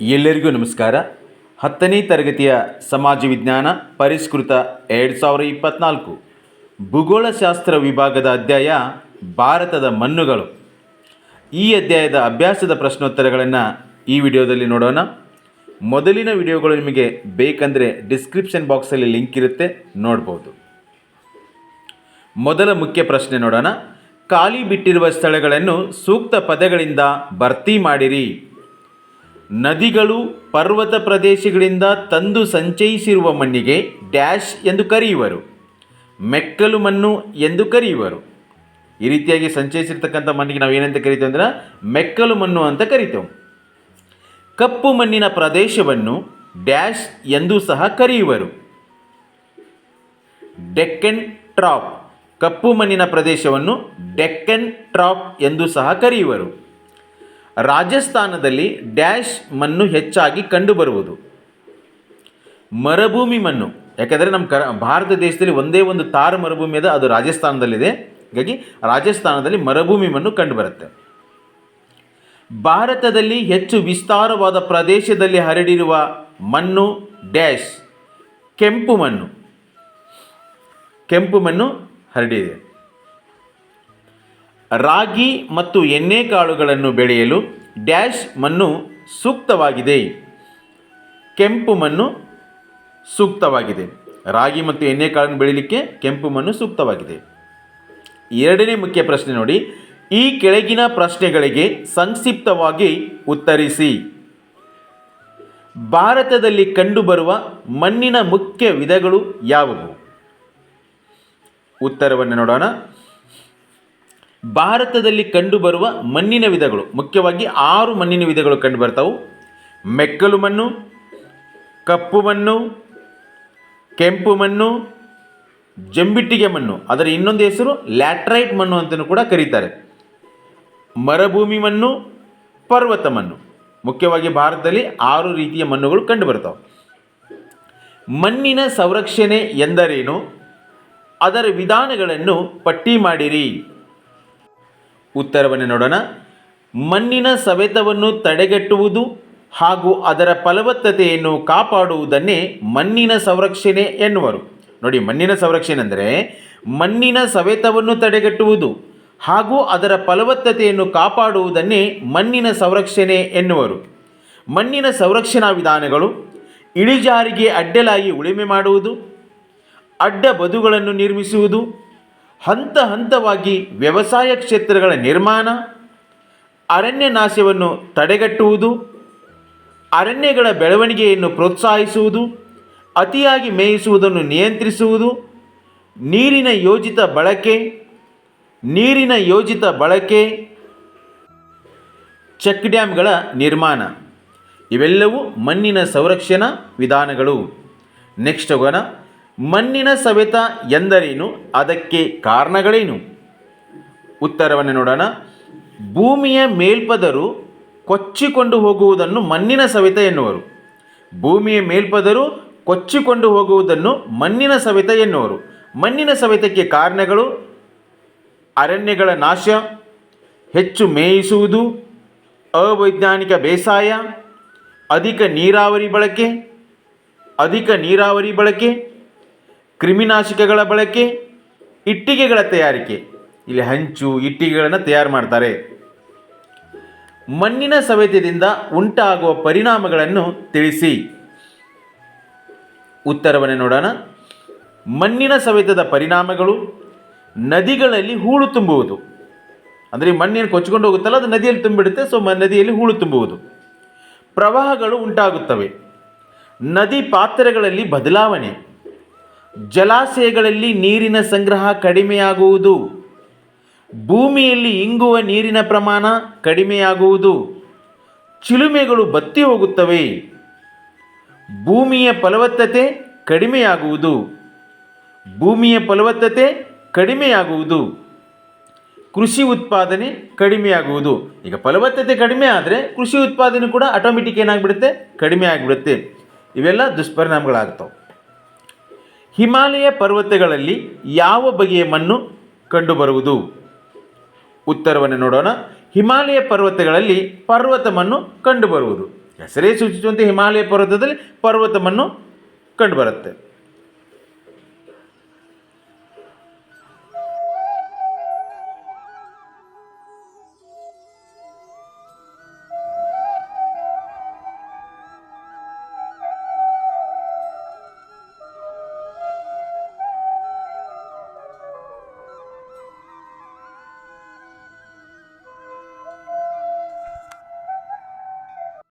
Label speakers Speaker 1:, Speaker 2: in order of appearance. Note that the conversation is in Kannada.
Speaker 1: ಎಲ್ಲರಿಗೂ ನಮಸ್ಕಾರ. ಹತ್ತನೇ ತರಗತಿಯ ಸಮಾಜ ವಿಜ್ಞಾನ ಪರಿಷ್ಕೃತ ಎರಡು ಸಾವಿರ ಇಪ್ಪತ್ತ್ನಾಲ್ಕು ಭೂಗೋಳಶಾಸ್ತ್ರ ವಿಭಾಗದ ಅಧ್ಯಾಯ, ಭಾರತದ ಮಣ್ಣುಗಳು. ಈ ಅಧ್ಯಾಯದ ಅಭ್ಯಾಸದ ಪ್ರಶ್ನೋತ್ತರಗಳನ್ನು ಈ ವಿಡಿಯೋದಲ್ಲಿ ನೋಡೋಣ. ಮೊದಲಿನ ವಿಡಿಯೋಗಳು ನಿಮಗೆ ಬೇಕಂದರೆ ಡಿಸ್ಕ್ರಿಪ್ಷನ್ ಬಾಕ್ಸಲ್ಲಿ ಲಿಂಕ್ ಇರುತ್ತೆ, ನೋಡ್ಬೋದು. ಮೊದಲ ಮುಖ್ಯ ಪ್ರಶ್ನೆ ನೋಡೋಣ. ಖಾಲಿ ಬಿಟ್ಟಿರುವ ಸ್ಥಳಗಳನ್ನು ಸೂಕ್ತ ಪದಗಳಿಂದ ಭರ್ತಿ ಮಾಡಿರಿ. ನದಿಗಳು ಪರ್ವತ ಪ್ರದೇಶಗಳಿಂದ ತಂದು ಸಂಚಯಿಸಿರುವ ಮಣ್ಣಿಗೆ ಡ್ಯಾಶ್ ಎಂದು ಕರೆಯುವರು. ಮೆಕ್ಕಲು ಮಣ್ಣು ಎಂದು ಕರೆಯುವರು. ಈ ರೀತಿಯಾಗಿ ಸಂಚಯಿಸಿರ್ತಕ್ಕಂಥ ಮಣ್ಣಿಗೆ ನಾವು ಏನಂತ ಕರಿತೇವೆ ಅಂದ್ರೆ ಮೆಕ್ಕಲು ಮಣ್ಣು ಅಂತ ಕರಿತೇವೆ. ಕಪ್ಪು ಮಣ್ಣಿನ ಪ್ರದೇಶವನ್ನು ಡ್ಯಾಶ್ ಎಂದು ಸಹ ಕರೆಯುವರು. ಡೆಕ್ಕನ್ ಟ್ರಾಪ್ ಕಪ್ಪು ಮಣ್ಣಿನ ಪ್ರದೇಶವನ್ನು ಡೆಕ್ಕನ್ ಟ್ರಾಪ್ ಎಂದು ಸಹ ಕರೆಯುವರು. ರಾಜಸ್ಥಾನದಲ್ಲಿ ಡ್ಯಾಶ್ ಮಣ್ಣು ಹೆಚ್ಚಾಗಿ ಕಂಡುಬರುವುದು. ಮರುಭೂಮಿ ಮಣ್ಣು. ಯಾಕೆಂದರೆ ನಮ್ಮ ಕರ, ಭಾರತ ದೇಶದಲ್ಲಿ ಒಂದೇ ಒಂದು ತಾರ ಮರುಭೂಮಿ ಇದೆ ಅದು ರಾಜಸ್ಥಾನದಲ್ಲಿದೆ. ಹಾಗಾಗಿ ರಾಜಸ್ಥಾನದಲ್ಲಿ ಮರುಭೂಮಿ ಮಣ್ಣು ಕಂಡುಬರುತ್ತೆ. ಭಾರತದಲ್ಲಿ ಹೆಚ್ಚು ವಿಸ್ತಾರವಾದ ಪ್ರದೇಶದಲ್ಲಿ ಹರಡಿರುವ ಮಣ್ಣು ಡ್ಯಾಶ್. ಕೆಂಪು ಮಣ್ಣು. ಕೆಂಪು ಮಣ್ಣು ಹರಡಿದೆ. ರಾಗಿ ಮತ್ತು ಎಣ್ಣೆಕಾಳುಗಳನ್ನು ಬೆಳೆಯಲು ಡ್ಯಾಶ್ ಮಣ್ಣು ಸೂಕ್ತವಾಗಿದೆ. ಕೆಂಪು ಮಣ್ಣು ಸೂಕ್ತವಾಗಿದೆ. ರಾಗಿ ಮತ್ತು ಎಣ್ಣೆಕಾಳನ್ನು ಬೆಳೀಲಿಕ್ಕೆ ಕೆಂಪು ಮಣ್ಣು ಸೂಕ್ತವಾಗಿದೆ. ಎರಡನೇ ಮುಖ್ಯ ಪ್ರಶ್ನೆ ನೋಡಿ. ಈ ಕೆಳಗಿನ ಪ್ರಶ್ನೆಗಳಿಗೆ ಸಂಕ್ಷಿಪ್ತವಾಗಿ ಉತ್ತರಿಸಿ. ಭಾರತದಲ್ಲಿ ಕಂಡುಬರುವ ಮಣ್ಣಿನ ಮುಖ್ಯ ವಿಧಗಳು ಯಾವುವು? ಉತ್ತರವನ್ನು ನೋಡೋಣ. ಭಾರತದಲ್ಲಿ ಕಂಡುಬರುವ ಮಣ್ಣಿನ ವಿಧಗಳು, ಮುಖ್ಯವಾಗಿ ಆರು ಮಣ್ಣಿನ ವಿಧಗಳು ಕಂಡುಬರ್ತಾವು ಮೆಕ್ಕಲು ಮಣ್ಣು, ಕಪ್ಪು ಮಣ್ಣು, ಕೆಂಪು ಮಣ್ಣು, ಜಂಬಿಟ್ಟಿಗೆ ಮಣ್ಣು. ಅದರ ಇನ್ನೊಂದು ಹೆಸರು ಲ್ಯಾಟ್ರೈಟ್ ಮಣ್ಣು ಅಂತಲೂ ಕೂಡ ಕರೀತಾರೆ. ಮರಭೂಮಿ ಮಣ್ಣು, ಪರ್ವತ ಮಣ್ಣು. ಮುಖ್ಯವಾಗಿ ಭಾರತದಲ್ಲಿ ಆರು ರೀತಿಯ ಮಣ್ಣುಗಳು ಕಂಡುಬರ್ತಾವೆ ಮಣ್ಣಿನ ಸಂರಕ್ಷಣೆ ಎಂದರೇನು? ಅದರ ವಿಧಾನಗಳನ್ನು ಪಟ್ಟಿ ಮಾಡಿರಿ. ಉತ್ತರವನ್ನು ನೋಡೋಣ. ಮಣ್ಣಿನ ಸವೆತವನ್ನು ತಡೆಗಟ್ಟುವುದು ಹಾಗೂ ಅದರ ಫಲವತ್ತತೆಯನ್ನು ಕಾಪಾಡುವುದನ್ನೇ ಮಣ್ಣಿನ ಸಂರಕ್ಷಣೆ ಎನ್ನುವರು. ನೋಡಿ, ಮಣ್ಣಿನ ಸಂರಕ್ಷಣೆ ಅಂದರೆ ಮಣ್ಣಿನ ಸವೆತವನ್ನು ತಡೆಗಟ್ಟುವುದು ಹಾಗೂ ಅದರ ಫಲವತ್ತತೆಯನ್ನು ಕಾಪಾಡುವುದನ್ನೇ ಮಣ್ಣಿನ ಸಂರಕ್ಷಣೆ ಎನ್ನುವರು. ಮಣ್ಣಿನ ಸಂರಕ್ಷಣಾ ವಿಧಾನಗಳು ಇಳಿಜಾರಿಗೆ ಅಡ್ಡಲಾಗಿ ಉಳುಮೆ ಮಾಡುವುದು, ಅಡ್ಡ ಬದುಗಳನ್ನು ನಿರ್ಮಿಸುವುದು ಹಂತ ಹಂತವಾಗಿ ವ್ಯವಸಾಯ ಕ್ಷೇತ್ರಗಳ ನಿರ್ಮಾಣ ಅರಣ್ಯ ನಾಶವನ್ನು ತಡೆಗಟ್ಟುವುದು, ಅರಣ್ಯಗಳ ಬೆಳವಣಿಗೆಯನ್ನು ಪ್ರೋತ್ಸಾಹಿಸುವುದು, ಅತಿಯಾಗಿ ಮೇಯಿಸುವುದನ್ನು ನಿಯಂತ್ರಿಸುವುದು, ನೀರಿನ ಯೋಜಿತ ಬಳಕೆ, ನೀರಿನ ಯೋಜಿತ ಬಳಕೆ, ಚೆಕ್ ಡ್ಯಾಮ್ಗಳ ನಿರ್ಮಾಣ. ಇವೆಲ್ಲವೂ ಮಣ್ಣಿನ ಸಂರಕ್ಷಣಾ ವಿಧಾನಗಳು. ನೆಕ್ಸ್ಟ್ ಹೋಗೋಣ. ಮಣ್ಣಿನ ಸವೆತ ಎಂದರೇನು? ಅದಕ್ಕೆ ಕಾರಣಗಳೇನು? ಉತ್ತರವನ್ನು ನೋಡೋಣ. ಭೂಮಿಯ ಮೇಲ್ಪದರು ಕೊಚ್ಚಿಕೊಂಡು ಹೋಗುವುದನ್ನು ಮಣ್ಣಿನ ಸವೆತ ಎನ್ನುವರು. ಭೂಮಿಯ ಮೇಲ್ಪದರು ಕೊಚ್ಚಿಕೊಂಡು ಹೋಗುವುದನ್ನು ಮಣ್ಣಿನ ಸವೆತ ಎನ್ನುವರು. ಮಣ್ಣಿನ ಸವೆತಕ್ಕೆ ಕಾರಣಗಳು? ಅರಣ್ಯಗಳ ನಾಶ, ಹೆಚ್ಚು ಮೇಯಿಸುವುದು, ಅವೈಜ್ಞಾನಿಕ ಬೇಸಾಯ, ಅಧಿಕ ನೀರಾವರಿ ಬಳಕೆ, ಅಧಿಕ ನೀರಾವರಿ ಬಳಕೆ ಕ್ರಿಮಿನಾಶಕಗಳ ಬಳಕೆ, ಇಟ್ಟಿಗೆಗಳ ತಯಾರಿಕೆ. ಇಲ್ಲಿ ಹಂಚು, ಇಟ್ಟಿಗೆಗಳನ್ನು ತಯಾರು ಮಾಡ್ತಾರೆ. ಮಣ್ಣಿನ ಸವೆತದಿಂದ ಉಂಟಾಗುವ ಪರಿಣಾಮಗಳನ್ನು ತಿಳಿಸಿ. ಉತ್ತರವನ್ನು ನೋಡೋಣ. ಮಣ್ಣಿನ ಸವೆತದ ಪರಿಣಾಮಗಳು ನದಿಗಳಲ್ಲಿ ಹೂಳು ತುಂಬುವುದು. ಅಂದರೆ ಮಣ್ಣೇನು ಕೊಚ್ಕೊಂಡು ಹೋಗುತ್ತಲ್ಲ, ಅದು ನದಿಯಲ್ಲಿ ತುಂಬಿಡುತ್ತೆ ಸೊ ನದಿಯಲ್ಲಿ ಹೂಳು ತುಂಬುವುದು. ಪ್ರವಾಹಗಳು ಉಂಟಾಗುತ್ತವೆ. ನದಿ ಪಾತ್ರೆಗಳಲ್ಲಿ ಬದಲಾವಣೆ. ಜಲಾಶಯಗಳಲ್ಲಿ ನೀರಿನ ಸಂಗ್ರಹ ಕಡಿಮೆಯಾಗುವುದು. ಭೂಮಿಯಲ್ಲಿ ಇಂಗುವ ನೀರಿನ ಪ್ರಮಾಣ ಕಡಿಮೆಯಾಗುವುದು. ಚಿಲುಮೆಗಳು ಬತ್ತಿ ಹೋಗುತ್ತವೆ. ಭೂಮಿಯ ಫಲವತ್ತತೆ ಕಡಿಮೆಯಾಗುವುದು. ಭೂಮಿಯ ಫಲವತ್ತತೆ ಕಡಿಮೆಯಾಗುವುದು. ಕೃಷಿ ಉತ್ಪಾದನೆ ಕಡಿಮೆಯಾಗುವುದು. ಈಗ ಫಲವತ್ತತೆ ಕಡಿಮೆ ಆದರೆ ಕೃಷಿ ಉತ್ಪಾದನೆ ಕೂಡ ಆಟೋಮೆಟಿಕ್ ಏನಾಗ್ಬಿಡುತ್ತೆ? ಕಡಿಮೆ ಆಗಿಬಿಡುತ್ತೆ. ಇವೆಲ್ಲ ದುಷ್ಪರಿಣಾಮಗಳಾಗ್ತವೆ. ಹಿಮಾಲಯ ಪರ್ವತಗಳಲ್ಲಿ ಯಾವ ಬಗೆಯ ಮಣ್ಣು ಕಂಡುಬರುವುದು? ಉತ್ತರವನ್ನು ನೋಡೋಣ. ಹಿಮಾಲಯ ಪರ್ವತಗಳಲ್ಲಿ ಪರ್ವತ ಮಣ್ಣು ಕಂಡುಬರುವುದು. ಹೆಸರೇ ಸೂಚಿಸುವಂತೆ ಹಿಮಾಲಯ ಪರ್ವತದಲ್ಲಿ ಪರ್ವತ ಮಣ್ಣು ಕಂಡುಬರುತ್ತೆ.